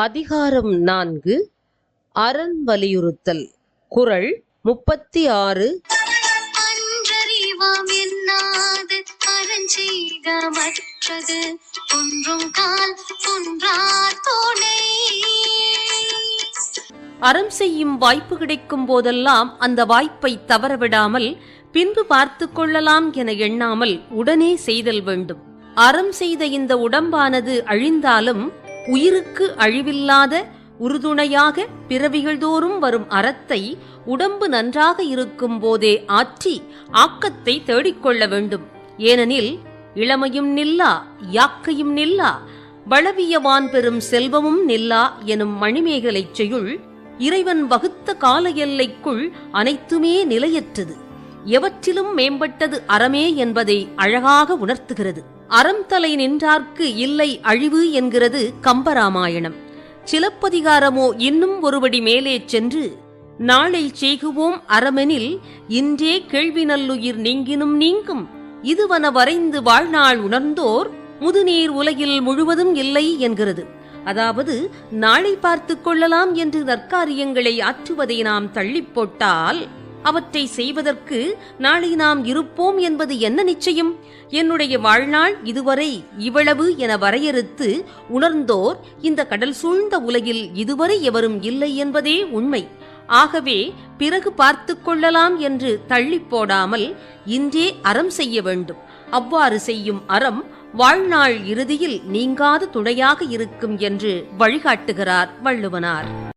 அதிகாரம் நான்கு அரண் வலியுறுத்தல் குறள் முப்பத்தி ஆறு மற்றது ஒன்றும் கால் ஒன்றார் துணை. அறம் செய்யும் வாய்ப்பு கிடைக்கும் போதெல்லாம் அந்த வாய்ப்பை தவறவிடாமல் பின்பு பார்த்து கொள்ளலாம் என எண்ணாமல் உடனே செய்தல் வேண்டும். அறம் செய்த இந்த உடம்பானது அழிந்தாலும் உயிருக்கு அழிவில்லாத உறுதுணையாக பிறவிகள் தோறும் வரும் அறத்தை உடம்பு நன்றாக இருக்கும் போதே ஆற்றி ஆக்கத்தை தேடிக்கொள்ள வேண்டும். ஏனெனில் இளமையும் நில்லா யாக்கையும் நில்லா வளவியவான் பெறும் செல்வமும் நில்லா எனும் மணிமேகலைச் செய்யுள் இறைவன் வகுத்த கால எல்லைக்குள் அனைத்துமே நிலையற்றது. எவற்றிலும் மேம்பட்டது அறமே என்பதை அழகாக உணர்த்துகிறது. அறம் தலை நின்றார்க்கு இல்லை அழிவு என்கிறது கம்பராமாயணம். சிலப்பதிகாரமோ இன்னும் ஒருபடி மேலே சென்று நாளை செய்குவோம் அறமெனில் இன்றே கேள்வி நல்லுயிர் நீங்கினும் நீங்கும் இதுவன வரைந்து வாழ்நாள் உணர்ந்தோர் முதுநீர் உலகில் முழுவதும் இல்லை என்கிறது. அதாவது நாளை பார்த்து கொள்ளலாம் என்று நற்காரியங்களை ஆற்றுவதை நாம் தள்ளிப் போட்டால் அவற்றை செய்வதற்கு நாளை நாம் இருப்போம் என்பது என்ன நிச்சயம்? என்னுடைய வாழ்நாள் இதுவரை இவ்வளவு என வரையறுத்து உணர்ந்தோர் இந்த கடல் சூழ்ந்த உலகில் இதுவரை எவரும் இல்லை என்பதே உண்மை. ஆகவே பிறகு பார்த்து கொள்ளலாம் என்று தள்ளிப் போடாமல் இன்றே அறம் செய்ய வேண்டும். அவ்வாறு செய்யும் அறம் வாழ்நாள் இறுதியில் நீங்காத துணையாக இருக்கும் என்று வழிகாட்டுகிறார் வள்ளுவனார்.